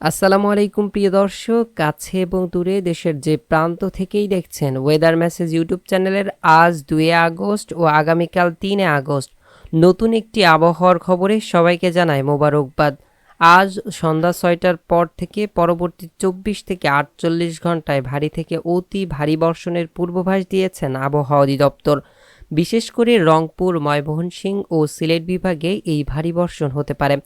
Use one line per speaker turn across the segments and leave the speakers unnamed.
আসসালামু আলাইকুম, প্রিয় দর্শক। কাছে এবং দূরে দেশের যে প্রান্ত থেকেই দেখছেন ওয়েদার মেসেজ ইউটিউব চ্যানেলের আজ দুই আগস্ট ও আগামীকাল তিনে আগস্ট নতুন একটি আবহাওয়ার খবরে সবাইকে জানায় মোবারকবাদ। আজ সন্ধ্যা ছয়টার পর থেকে পরবর্তী চব্বিশ থেকে আটচল্লিশ ঘন্টায় ভারী থেকে অতি ভারী বর্ষণের পূর্বাভাস দিয়েছেন আবহাওয়া অধিদপ্তর। বিশেষ করে রংপুর, ময়মনসিংহ ও সিলেট বিভাগে এই ভারী বর্ষণ হতে পারে।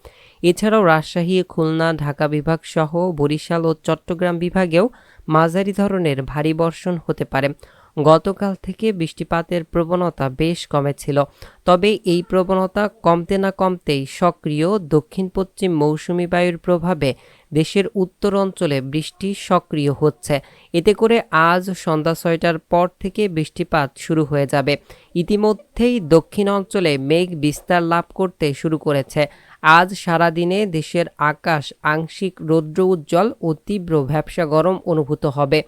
এছাড়াও রাজশাহী, খুলনা, ঢাকা বিভাগ সহ বরিশাল ও চট্টগ্রাম বিভাগেও মাঝারি ধরনের ভারী বর্ষণ হতে পারে। গতকাল থেকে বৃষ্টিপাতের প্রবণতা বেশ কমেছিল। তবে এই প্রবণতা কমতে না কমতেই সক্রিয় দক্ষিণ পশ্চিম মৌসুমি বায়ুর প্রভাবে দেশের উত্তর অঞ্চলে বৃষ্টি সক্রিয় হচ্ছে। এতে করে আজ সন্ধ্যা ছয়টার পর থেকে বৃষ্টিপাত শুরু হয়ে যাবে। ইতিমধ্যেই দক্ষিণ অঞ্চলে মেঘ বিস্তার লাভ করতে শুরু করেছে। আজ সারাদিনে দেশের আকাশ, আংশিক রৌদ্র উজ্জ্বল ও তীব্র ভ্যাবসা গরম অনুভূত হবে।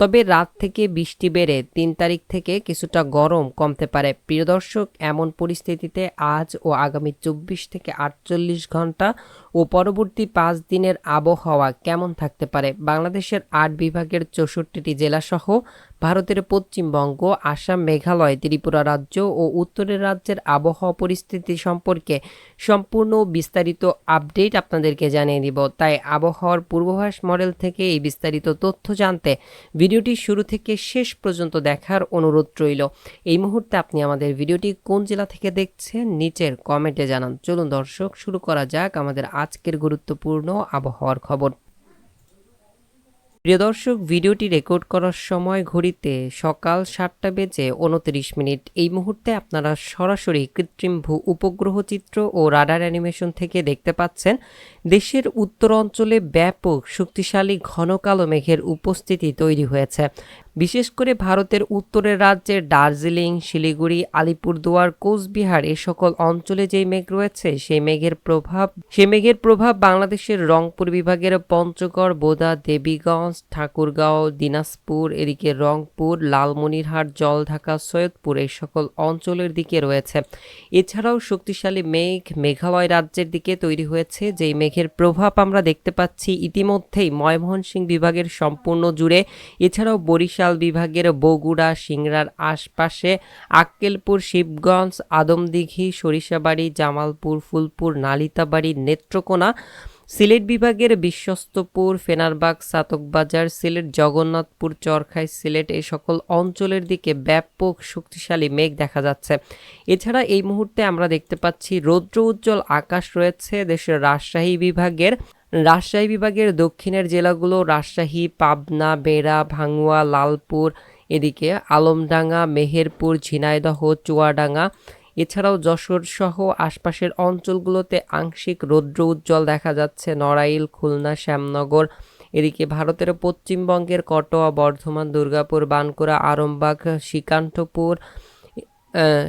তবে রাত থেকে বৃষ্টি বেড়ে তিন তারিখ থেকে কিছুটা গরম কমতে পারে। প্রিয় দর্শক, এমন পরিস্থিতিতে আজ ও আগামী চব্বিশ থেকে আটচল্লিশ ঘণ্টা ও পরবর্তী পাঁচ দিনের আবহাওয়া কেমন থাকতে পারে? বাংলাদেশের আট বিভাগের চৌষট্টিটি জেলাসহ ভারতের পশ্চিমবঙ্গ, আসাম, মেঘালয়, ত্রিপুরা রাজ্য ও উত্তরের রাজ্যের আবহাওয়া পরিস্থিতি সম্পর্কে সম্পূর্ণ বিস্তারিত আপডেট আপনাদেরকে জানিয়ে দিব। তাই আবহাওয়ার পূর্বাভাস মডেল থেকে এই বিস্তারিত তথ্য জানতে ভিডিওটি শুরু থেকে শেষ পর্যন্ত দেখার অনুরোধ রইল। এই মুহূর্তে আপনি আমাদের ভিডিওটি কোন জেলা থেকে দেখছেন নিচের কমেন্টে জানান। চলুন দর্শক, শুরু করা যাক আমাদের আজকের গুরুত্বপূর্ণ আবহাওয়ার খবর। প্রিয় দর্শক, ভিডিওটি রেকর্ড করার সময় ঘড়িতে সকাল সাতটা বেজে উনত্রিশ মিনিট। এই মুহূর্তে আপনারা সরাসরি কৃত্রিম ভূ উপগ্রহ চিত্র ও রাডার অ্যানিমেশন থেকে দেখতে পাচ্ছেন, দেশের উত্তর অঞ্চলে ব্যাপক শক্তিশালী ঘন কালো মেঘের উপস্থিতি তৈরি হয়েছে। বিশেষ করে ভারতের উত্তরের রাজ্যের দার্জিলিং, শিলিগুড়ি, আলিপুরদুয়ার, কোচবিহার এ সকল অঞ্চলে যেই মেঘ রয়েছে, সেই মেঘের প্রভাব, সে মেঘের প্রভাব বাংলাদেশের রংপুর বিভাগের পঞ্চগড়, বোদা, দেবীগঞ্জ, ঠাকুরগাঁও, দিনাজপুর, এদিকে রংপুর, লালমনিরহাট, জলঢাকা, সৈয়দপুর এই সকল অঞ্চলের দিকে রয়েছে। এছাড়াও শক্তিশালী মেঘ, মেঘালয় রাজ্যের দিকে তৈরি হয়েছে, যেই মেঘের প্রভাব আমরা দেখতে পাচ্ছি ইতিমধ্যেই ময়মনসিংহ বিভাগের সম্পূর্ণ জুড়ে। এছাড়াও বরিশাল বিভাগের বগুড়া সিংড়ার আশপাশে আক্কেলপুর, শিবগঞ্জ, আদমদিঘি, সরিষাবাড়ি, জামালপুর, ফুলপুর, নালিতাবাড়ি, নেত্রকোনা, সিলেট বিভাগের বিশ্বস্তপুর, ফেনারবাগ, সাতকবাজার, সিলেট, জগন্নাথপুর, চরখাই, সিলেট এই সকল অঞ্চলের দিকে ব্যাপক শক্তিশালী মেঘ দেখা যাচ্ছে। এছাড়া এই মুহূর্তে আমরা দেখতে পাচ্ছি রৌদ্র উজ্জ্বল আকাশ রয়েছে। দেশের রাজশাহী বিভাগের রাজশাহী বিভাগের দক্ষিণের জেলাগুলো রাজশাহী, পাবনা, বেড়া ভাঙ্গুয়া লালপুর, এদিকে আলমডাঙ্গা, মেহেরপুর, ঝিনাইদহ, চুয়াডাঙ্গা, এছাড়াও যশোর সহ আশপাশের অঞ্চলগুলোতে আংশিক রৌদ্র উজ্জ্বল দেখা যাচ্ছে। নড়াইল, খুলনা, শ্যামনগর, এদিকে ভারতের পশ্চিমবঙ্গের কটোয়া, বর্ধমান, দুর্গাপুর বানকুড়া আরমবাগ, শ্রীকান্তপুর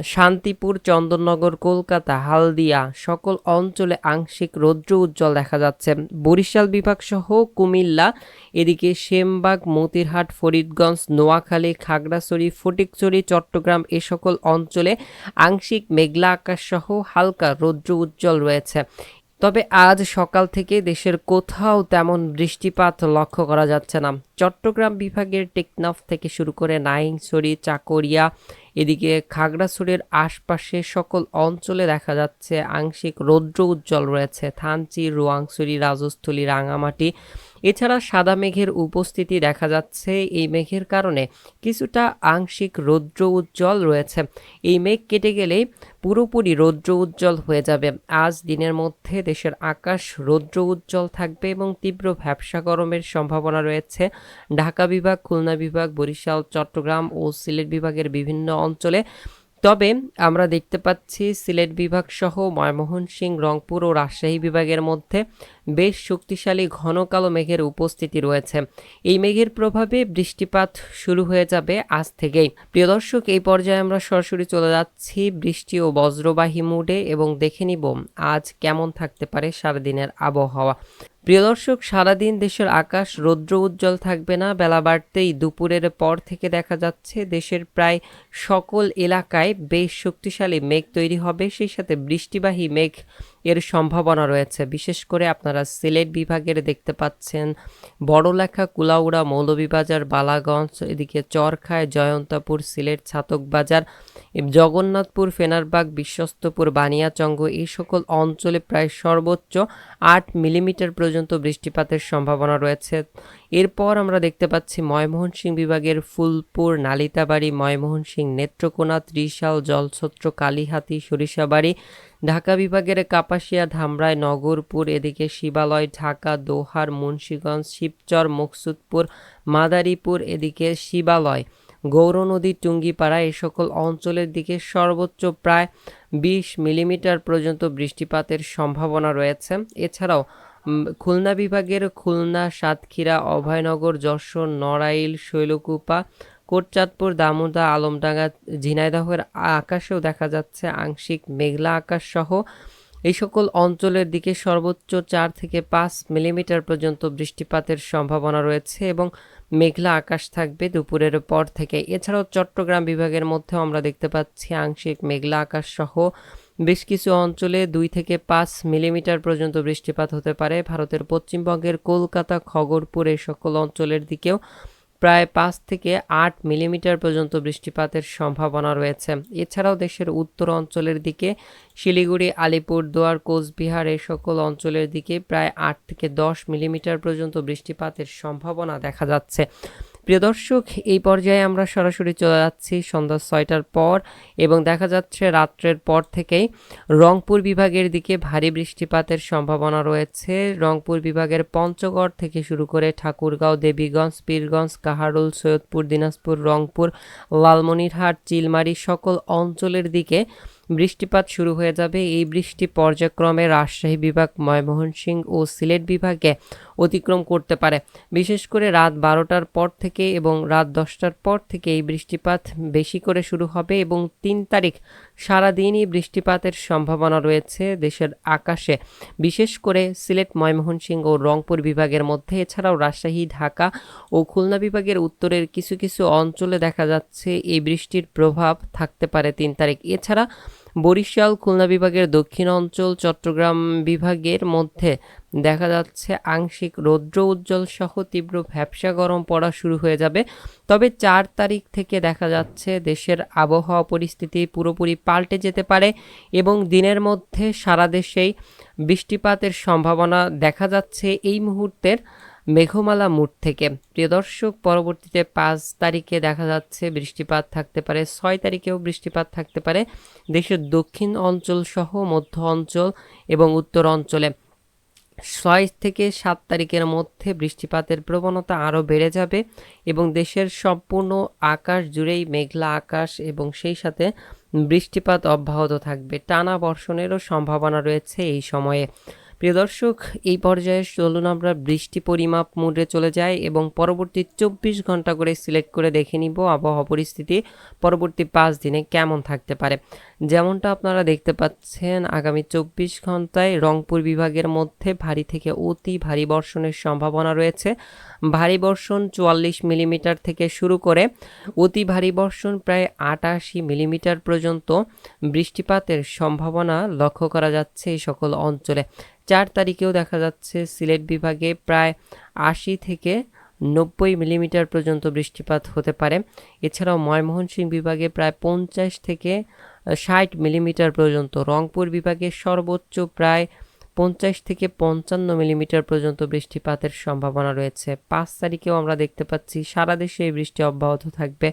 শান্তিপুর, চন্দননগর, কলকাতা, হালদিয়া সকল অঞ্চলে আংশিক রৌদ্র উজ্জ্বল দেখা যাচ্ছে। বরিশাল বিভাগ সহ কুমিল্লা, এদিকে সেমবাগ, মতিরহাট, ফরিদগঞ্জ, নোয়াখালী, খাগড়াছড়ি, ফটিকছড়ি, চট্টগ্রাম এ সকল অঞ্চলে আংশিক মেঘলা আকাশ সহ হালকা রৌদ্র উজ্জ্বল রয়েছে। তবে আজ সকাল থেকে দেশের কোথাও তেমন বৃষ্টিপাত লক্ষ্য করা যাচ্ছে না। চট্টগ্রাম বিভাগের টেকনাফ থেকে শুরু করে নাইংছড়ি চাকরিয়া এদিকে খাগড়াছড়ির আশপাশে সকল অঞ্চলে দেখা যাচ্ছে আংশিক রৌদ্র উজ্জ্বল রয়েছে। থানচি, রোয়াংছড়ি, রাজস্থলী, রাঙামাটি। এছাড়া সাদা মেঘের উপস্থিতি দেখা যাচ্ছে। এই মেঘের কারণে কিছুটা আংশিক রৌদ্র উজ্জ্বল রয়েছে। এই মেঘ কেটে গেলেই পুরোপুরি রৌদ্র উজ্জ্বল হয়ে যাবে। আজ দিনের মধ্যে দেশের আকাশ রৌদ্র উজ্জ্বল থাকবে এবং তীব্র ভ্যাবসা গরমের সম্ভাবনা রয়েছে। ঢাকা বিভাগ, খুলনা বিভাগ, বরিশাল, চট্টগ্রাম ও সিলেট বিভাগের বিভিন্ন অঞ্চলে। তবে আমরা দেখতে পাচ্ছি সিলেট বিভাগ সহ ময়মনসিংহ, রংপুর ও রাজশাহী বিভাগের মধ্যে বেশ শক্তিশালী ঘন কালো মেঘের উপস্থিতি রয়েছে। এই মেঘের প্রভাবে বৃষ্টিপাত শুরু হয়ে যাবে আজ থেকেই। প্রিয় দর্শক, এই পর্যায়ে আমরা সরাসরি চলে যাচ্ছি বৃষ্টি ও বজ্রবাহী মুডে এবং দেখে নিব আজ কেমন থাকতে পারে সারাদিনের আবহাওয়া। প্রিয় দর্শক, সারাদিন দেশের আকাশ রৌদ্র উজ্জ্বল থাকবে না। বেলা বাড়তেই দুপুরের পর থেকে দেখা যাচ্ছে, দেশের প্রায় সকল এলাকায় বেশ শক্তিশালী মেঘ তৈরি হবে। সেই সাথে বৃষ্টিবাহী মেঘ এর সম্ভাবনা রয়েছে। বিশেষ করে আপনারা সিলেট বিভাগের দেখতে পাচ্ছেন বড়লেখা, কুলাউড়া, মৌলভীবাজার, বালাগঞ্জ, এদিকে চরখায়, জয়ন্তাপুর, সিলেট ছাতক বাজার জগন্নাথপুর, ফেনারবাগ, বিশ্বস্তপুর, বানিয়াচঙ্গ এই সকল অঞ্চলে প্রায় সর্বোচ্চ আট মিলিমিটার পর্যন্ত বৃষ্টিপাতের সম্ভাবনা রয়েছে। এরপর আমরা দেখতে পাচ্ছি ময়মোহনসিং বিভাগের ফুলপুর, নালিতাবাড়ি ময়মোহনসিং নেত্রকোনা, ত্রিশাল, জলছত্র, কালীহাতি, সরিষাবাড়ি ঢাকা বিভাগের কাপাসিয়া, ধামরাই, নগরপুর, এদিকে শিবালয়, ঢাকা, দোহার, মুন্সীগঞ্জ, শিবচর, মুকসুদপুর, মাদারীপুর, এদিকে শিবালয় গৌরনদী টুঙ্গিপাড়া এই সকল অঞ্চলের দিকে সর্বোচ্চ প্রায় বিশ মিলিমিটার পর্যন্ত বৃষ্টিপাতের সম্ভাবনা রয়েছে। এছাড়াও খুলনা বিভাগের খুলনা, সাতক্ষীরা, অভয়নগর, যশোর, নড়াইল, শৈলকুপা কোটচাঁদপুর, দামোদা, আলমডাঙ্গা, ঝিনাইদহের আকাশেও দেখা যাচ্ছে আংশিক মেঘলা আকাশ সহ। এই সকল অঞ্চলের দিকে সর্বোচ্চ চার থেকে পাঁচ মিলিমিটার পর্যন্ত বৃষ্টিপাতের সম্ভাবনা রয়েছে এবং মেঘলা আকাশ থাকবে দুপুরের পর থেকে। এছাড়াও চট্টগ্রাম বিভাগের মধ্যে আমরা দেখতে পাচ্ছি আংশিক মেঘলা আকাশ সহ। বেশ কিছু অঞ্চলে দুই থেকে পাঁচ মিলিমিটার পর্যন্ত বৃষ্টিপাত হতে পারে। ভারতের পশ্চিমবঙ্গের কলকাতা, খগরপুর এই সকল অঞ্চলের দিকেও প্রায় পাঁচ থেকে আট মিলিমিটার পর্যন্ত বৃষ্টিপাতের সম্ভাবনা রয়েছে। এছাড়াও দেশের উত্তর অঞ্চলের দিকে শিলিগুড়ি, আলিপুর আলিপুরদুয়ার কোচবিহার এই সকল অঞ্চলের দিকে প্রায় আট থেকে দশ মিলিমিটার পর্যন্ত বৃষ্টিপাতের সম্ভাবনা দেখা যাচ্ছে। প্রিয় দর্শক, এই পর্যায়ে আমরা সরাসরি চলে যাচ্ছি সন্ধ্যা ছয়টার পর এবং দেখা যাচ্ছে রাত্রের পর থেকেই রংপুর বিভাগের দিকে ভারী বৃষ্টিপাতের সম্ভাবনা রয়েছে। রংপুর বিভাগের পঞ্চগড় থেকে শুরু করে ঠাকুরগাঁও, দেবীগঞ্জ, পীরগঞ্জ, কাহারুল, সৈয়দপুর, দিনাজপুর, রংপুর, লালমনিরহাট, চিলমারি সকল অঞ্চলের দিকে বৃষ্টিপাত শুরু হয়ে যাবে। এই বৃষ্টি পর্যায়ক্রমে রাজশাহী বিভাগ, ময়মনসিংহ ও সিলেট বিভাগে অতিক্রম করতে পারে। বিশেষ করে রাত বারোটার পর থেকে এবং রাত দশটার পর থেকে এই বৃষ্টিপাত বেশি করে শুরু হবে এবং তিন তারিখ সারাদিনই বৃষ্টিপাতের সম্ভাবনা রয়েছে দেশের আকাশে। বিশেষ করে সিলেট, ময়মনসিংহ ও রংপুর বিভাগের মধ্যে, এছাড়াও রাজশাহী, ঢাকা ও খুলনা বিভাগের উত্তরের কিছু কিছু অঞ্চলে দেখা যাচ্ছে এই বৃষ্টির প্রভাব থাকতে পারে তিন তারিখ। এছাড়া বরিশাল, খুলনা বিভাগের দক্ষিণ অঞ্চল, চট্টগ্রাম বিভাগের মধ্যে দেখা যাচ্ছে আংশিক রৌদ্র উজ্জ্বল সহ তীব্র ভ্যাবসা গরম পড়া শুরু হয়ে যাবে। তবে চার তারিখ থেকে দেখা যাচ্ছে দেশের আবহাওয়া পরিস্থিতি পুরোপুরি পাল্টে যেতে পারে এবং দিনের মধ্যে সারা দেশেই বৃষ্টিপাতের সম্ভাবনা দেখা যাচ্ছে। এই মুহূর্তের মেঘমালা মুট থেকে। প্রিয় দর্শক, পরবর্তীতে পাঁচ তারিখে দেখা যাচ্ছে বৃষ্টিপাত থাকতে পারে, ছয় তারিখেও বৃষ্টিপাত থাকতে পারে। দেশের দক্ষিণ অঞ্চল সহ মধ্য অঞ্চল এবং উত্তর অঞ্চলে ছয় থেকে সাত তারিখের মধ্যে বৃষ্টিপাতের প্রবণতা আরও বেড়ে যাবে এবং দেশের সম্পূর্ণ আকাশ জুড়েই মেঘলা আকাশ এবং সেই সাথে বৃষ্টিপাত অব্যাহত থাকবে। টানা বর্ষণেরও সম্ভাবনা রয়েছে এই সময়ে। প্রিয় দর্শক, এই পর্যায়ে চলুন আমরা বৃষ্টি পরিমাপ মোডে চলে যাই এবং পরবর্তী চব্বিশ ঘণ্টা করে সিলেক্ট করে দেখে নিব আবহাওয়া পরিস্থিতি পরবর্তী পাঁচ দিনে কেমন থাকতে পারে। যেমনটা আপনারা দেখতে পাচ্ছেন, আগামী চব্বিশ ঘন্টায় রংপুর বিভাগের মধ্যে ভারী থেকে অতি ভারী বর্ষণের সম্ভাবনা রয়েছে। ভারী বর্ষণ চুয়াল্লিশ মিলিমিটার থেকে শুরু করে অতি ভারী বর্ষণ প্রায় আটাশি মিলিমিটার পর্যন্ত বৃষ্টিপাতের সম্ভাবনা লক্ষ্য করা যাচ্ছে এই সকল অঞ্চলে। চার তারিখেও দেখা যাচ্ছে সিলেট বিভাগে প্রায় আশি থেকে নব্বই মিলিমিটার পর্যন্ত বৃষ্টিপাত হতে পারে। এছাড়াও ময়মনসিংহ বিভাগে প্রায় পঞ্চাশ থেকে ষাট মিলিমিটার পর্যন্ত, রংপুর বিভাগে সর্বোচ্চ প্রায় পঞ্চাশ থেকে পঞ্চান্ন মিলিমিটার পর্যন্ত বৃষ্টিপাতের সম্ভাবনা রয়েছে। পাঁচ তারিখেও আমরা দেখতে পাচ্ছি সারা দেশে এই বৃষ্টি অব্যাহত থাকবে।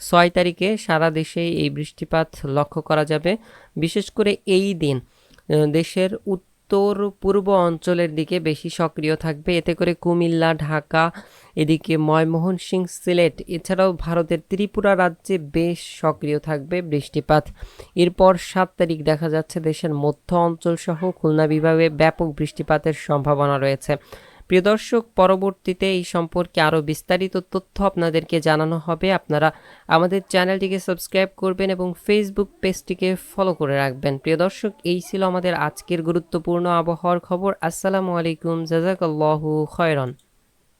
ছয় তারিখে সারা দেশেই এই বৃষ্টিপাত লক্ষ্য করা যাবে। বিশেষ করে এই দিন দেশের উত্তর পূর্ব অঞ্চলের দিকে বেশি সক্রিয় থাকবে। এতে করে কুমিল্লা, ঢাকা, এদিকে ময়মোহন সিং সিলেট, এছাড়াও ভারতের ত্রিপুরা রাজ্যে বেশ সক্রিয় থাকবে বৃষ্টিপাত। এরপর সাত তারিখ দেখা যাচ্ছে দেশের মধ্য অঞ্চল সহ খুলনা বিভাগে ব্যাপক বৃষ্টিপাতের সম্ভাবনা রয়েছে। প্রিয় দর্শক, পরবর্তীতে এই সম্পর্কে আরও বিস্তারিত তথ্য আপনাদেরকে জানানো হবে। আপনারা আমাদের চ্যানেলটিকে সাবস্ক্রাইব করবেন এবং ফেসবুক পেজটিকে ফলো করে রাখবেন। প্রিয় দর্শক, এই ছিল আমাদের আজকের গুরুত্বপূর্ণ আবহাওয়ার খবর। আসসালামু আলাইকুম, জাজাকাল্লাহু খয়রন।